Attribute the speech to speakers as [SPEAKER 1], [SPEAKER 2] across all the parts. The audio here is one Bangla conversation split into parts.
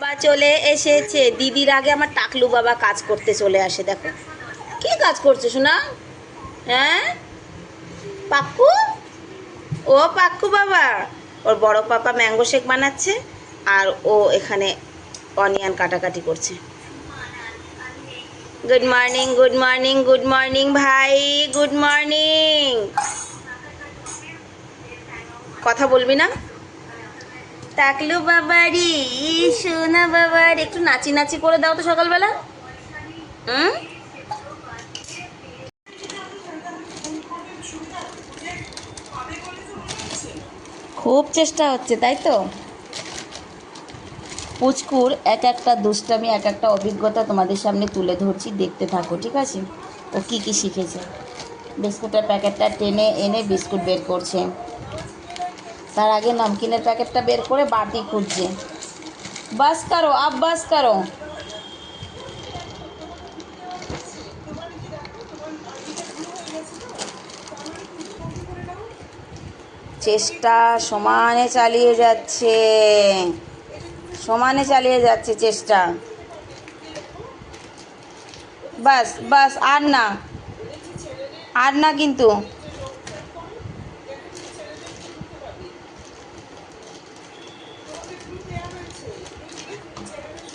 [SPEAKER 1] বা চলে এসেছে। দিদির আগে আমার টাকলু বাবা কাজ করতে চলে আসে, দেখো। কি কাজ করছে শোনা হ্যাঁ? পাক্কু? ও পাক্কু বাবা। ওর বড় পাপা ম্যাঙ্গো শেক বানাচ্ছে আর ও এখানে অনিয়ন কাটাকাটি করছে। Good morning good morning good morning ভাই গুড মর্নিং কথা বলবি না? টাকলু বাবারি সোনা বাবার, একটু নাচি নাচি করে দাও তো সকালবেলা। হুম? খুব চেষ্টা হচ্ছে, তাই তো? পুচকুর এক একটা দুষ্টামি, এক একটা অভিজ্ঞতা তোমাদের সামনে তুলে ধরছি, দেখতে থাকো, ঠিক আছে? ও কি কি শিখেছে? বিস্কুটের প্যাকেটটা টেনে এনে বিস্কুট বের করছে। তার আগে নমকিনের প্যাকেটটা বের করে বাটি খুঁজছে। বাস করো আব বাস করো। চেষ্টা সমানে চালিয়ে যাচ্ছে। সমানে চালিয়ে যাচ্ছে চেষ্টা। বাস বাস, আর না। আর না কিন্তু।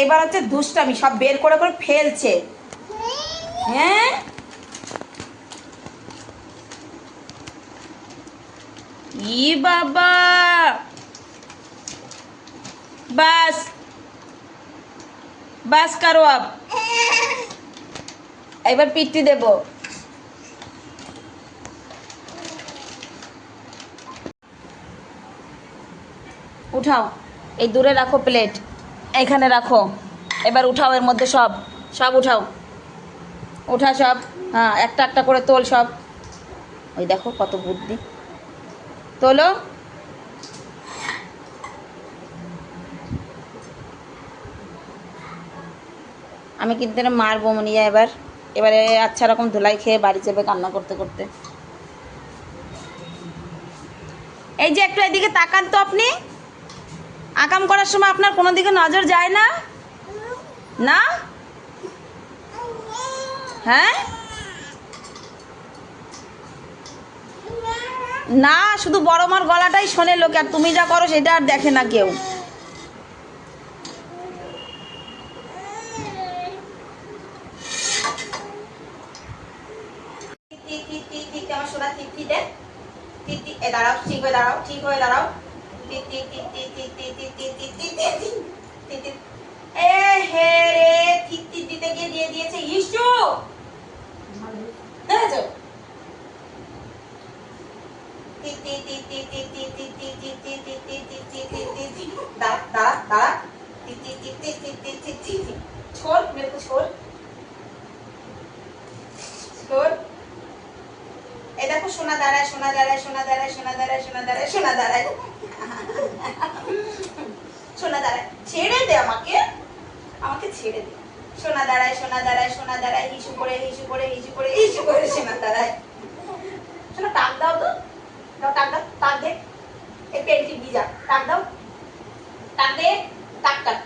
[SPEAKER 1] এইবার হচ্ছে দুষ্টামি, সব বের করে করে ফেলছে। হ্যাঁ? ই বাবা! বাস! বাস কারও আপ। এবার পিটি দেব। উঠাও, এই দূরে রাখো প্লেট এখানে রাখো। এবার উঠাও এর মধ্যে সব। সব উঠাও। উঠা সব। হ্যাঁ একটা একটা করে তোল সব। ওই দেখো কত বুদ্ধি। তোলো। আমি কিন্তু মারবো মনিয়া এবার। এবারে আচ্ছা রকম ধুলাই খেয়ে বাড়ি চেপে কান্না করতে করতে। এই যে একটু এদিকে তাকান তো আপনি। আকাম করার সময় আপনার কোনো দিকে নজর যায় না? না? হ্যাঁ? না, শুধু বড় মার গলাটাই শোনে লোকে, আর তুমি যা করো সেটা আর দেখে না কেউ। দাঁড়াও, ঠিক হয়ে দাঁড়াও, ঠিক হয়ে দাঁড়াও। সোনা দাঁড়ায় সোনা দাঁড়ায় সোনা দাঁড়ায় সোনা দাঁড়ায় সোনা দাঁড়ায় সোনা দাঁড়ায় সোনা দাঁড়ায়। ছেড়ে দে আমাকে। আমাকে ছেড়ে দে। সোনা দাঁড়ায় সোনা দাঁড়ায় সোনা দাঁড়ায়, হিসু করে হিসু করে হিসু করে হিসু করে সোনা দাঁড়ায়। সোনা, টাক দাও তো। দাও, টাক দাও, টাক দে। এই পেনটি ভিজা টাক দাও। টাক দে, টাক টাক।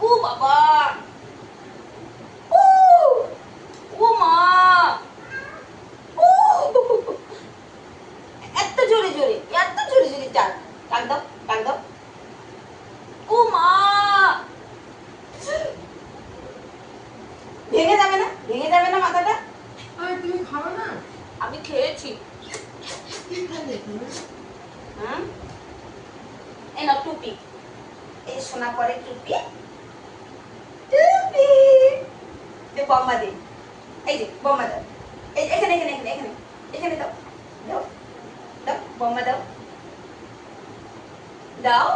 [SPEAKER 1] ও বাবা ও ও মা ও! এত জোরে জোরে এত জোরে জোরে টাক টাক দাও টাক দাও ও মা ভেঙে যাবে না ভেঙে যাবে না মাথাটা
[SPEAKER 2] আরে তুমি খাও না
[SPEAKER 1] আমি খেয়েছি হুম? এই না টুপি। এই সোনা পরে টুপি। টুপি। দে বম্মা দে। এই যে বম্মা দাও। এই এখানে এখানে এখানে এখানে। এখানে দাও। দাও। দাও বম্মা দাও। দাও।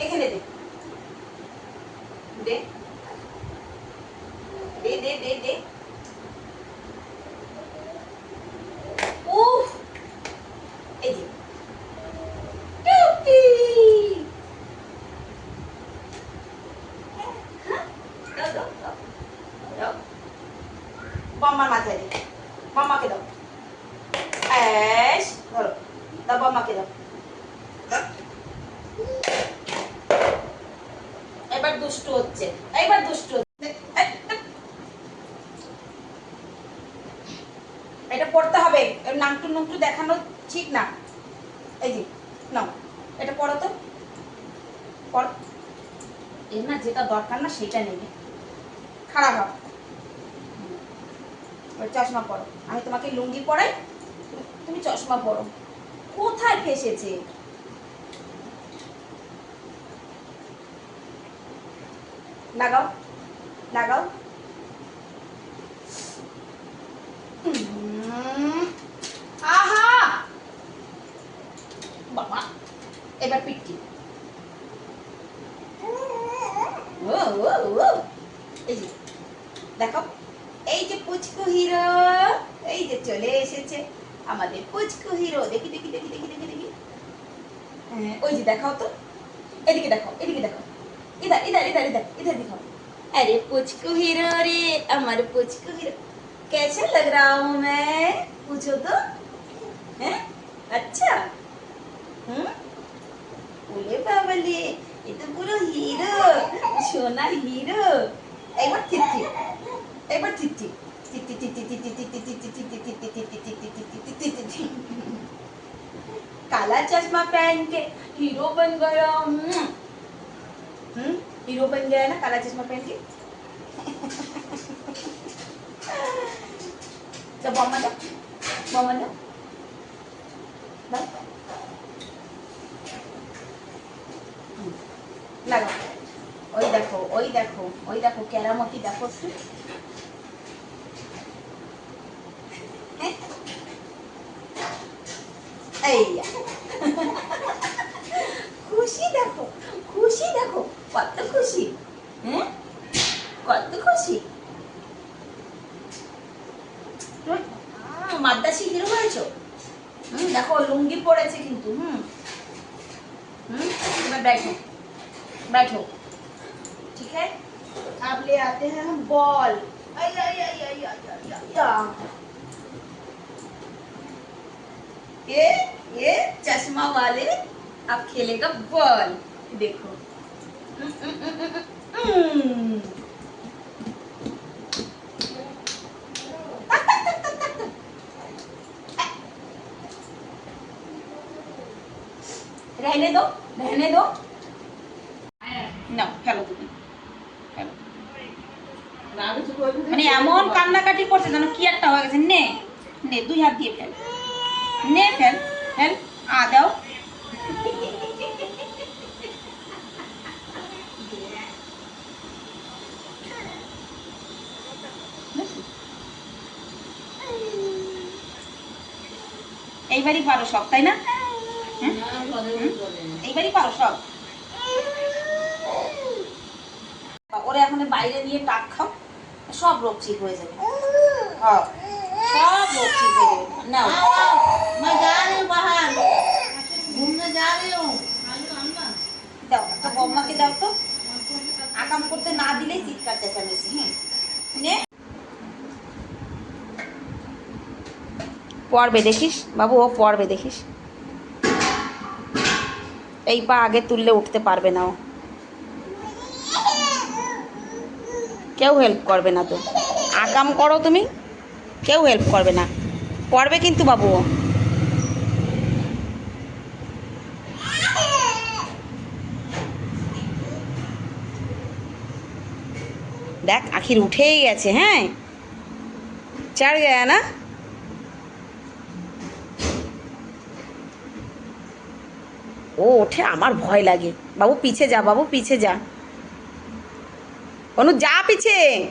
[SPEAKER 1] এখানে দে। দে দে দে দে দে উফ এই যে টুপি হ্যাঁ, দাও দাও দাও দাও বম্মার মাথায় দে বম্মাকে দাও অ্যাশ ধরো দাও দাও। এবার হচ্ছে এবার হচ্ছে। এটা পড়তে হবে এর নামটু নুমটু দেখানো ঠিক না। এই যে এটা পড়ো তো। এর না যেটা দরকার না সেটা নেবে। খারাপ হবে। চশমা পরো আমি তোমাকে লুঙ্গি পরাই, তুমি চশমা পরো। কোথায় ফেসেছে? লাগাও লাগাও উম, আহা বাবা এবার পিটটি ও ও ও এই যে দেখো এই যে পুচকু হিরো এই যে চলে এসেছে আমাদের পুচকু হিরো দেখি দেখি দেখি দেখি দেখি দেখি হ্যাঁ, ওই যে দেখাও তো এদিকে দেখো এদিকে দেখো इधर इधर इधर इधर इधर दिखाओ अरे पुचकू हीरो रे हमारे पुचकू हीरो कैसे लग रहा हूँ मैं पूछो तो हैं अच्छा हम्म बोले बाबले ये तो पूरा हीरो सोना हीरो একবার থিতি একবার থিতি থিতি दिखती थी। थी काला चश्मा पहन के हीरो बन गया। हम्म।, हम्म? हीरो बन गया है ना, काला चश्मा पहन के? तो बम मज़ा लगा ओ देखो ओ देखो ओ देखो ওই देखो কেরামতি এই যা। খুশি দেখো খুশি দেখো কত খুশি হ্যাঁ কত খুশি তুমি, আহ, মাদ্রাসি হিরো হয়েছো হুম দেখো লুঙ্গি পড়েছে কিন্তু হুম হুম এবার बैठो बैठो ठीक है अब ले आते हैं हम बॉल आई आई आई आई आई आई आई ये ये चश्मा वाले अब खेलेगा बॉल देखो हम्म, हम्म, हम्म, हम्म, हम्म। रहने दो रहने दो না ফেলো তুমি ফেলো মানে এমন কান্নাকাটি করছে যেন কি একটা হয়ে গেছে নে নে দুই হাত দিয়ে ফেল নে ফেল ফেল আ দাও। এইবারই পারো সব তাই না? এইবারই পারো সব? ওরা এখন বাইরে নিয়ে টাক খাও সব রোগ ঠিক হয়ে যাবে। হ্যাঁ, সব রোগ ঠিক হয়ে যাবে নাও
[SPEAKER 2] मैं जा रही हूँ बाहर घूमने जा रही हूँ
[SPEAKER 1] দাও একটা বম্মাকে দাও তো আকাম করতে না দিলেই চিৎকার চেঁচামেচি হ্যাঁ নে পড়বে দেখিস বাবু ও পড়বে দেখিস এই পা আগে তুললে উঠতে পারবে না ও কেউ হেল্প করবে না তো আকাম করো তুমি কেউ হেল্প করবে না। পড়বে কিন্তু বাবু দেখ, আখির উঠেই গেছে হ্যাঁ? চার গয়া না? ও ওঠে, আমার ভয় লাগে। বাবু, পিছে যা, বাবু, পিছে যা। অনু, যা পিছে!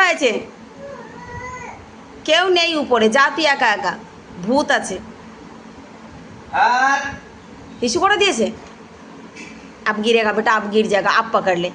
[SPEAKER 1] হয়েছে কেউ নেই উপরে যা তুই একা একা ভূত আছে
[SPEAKER 3] আর
[SPEAKER 1] हिशू করে দিয়েছে अब गिरेगा बेटा अब गिर जाएगा अब पकड़ ले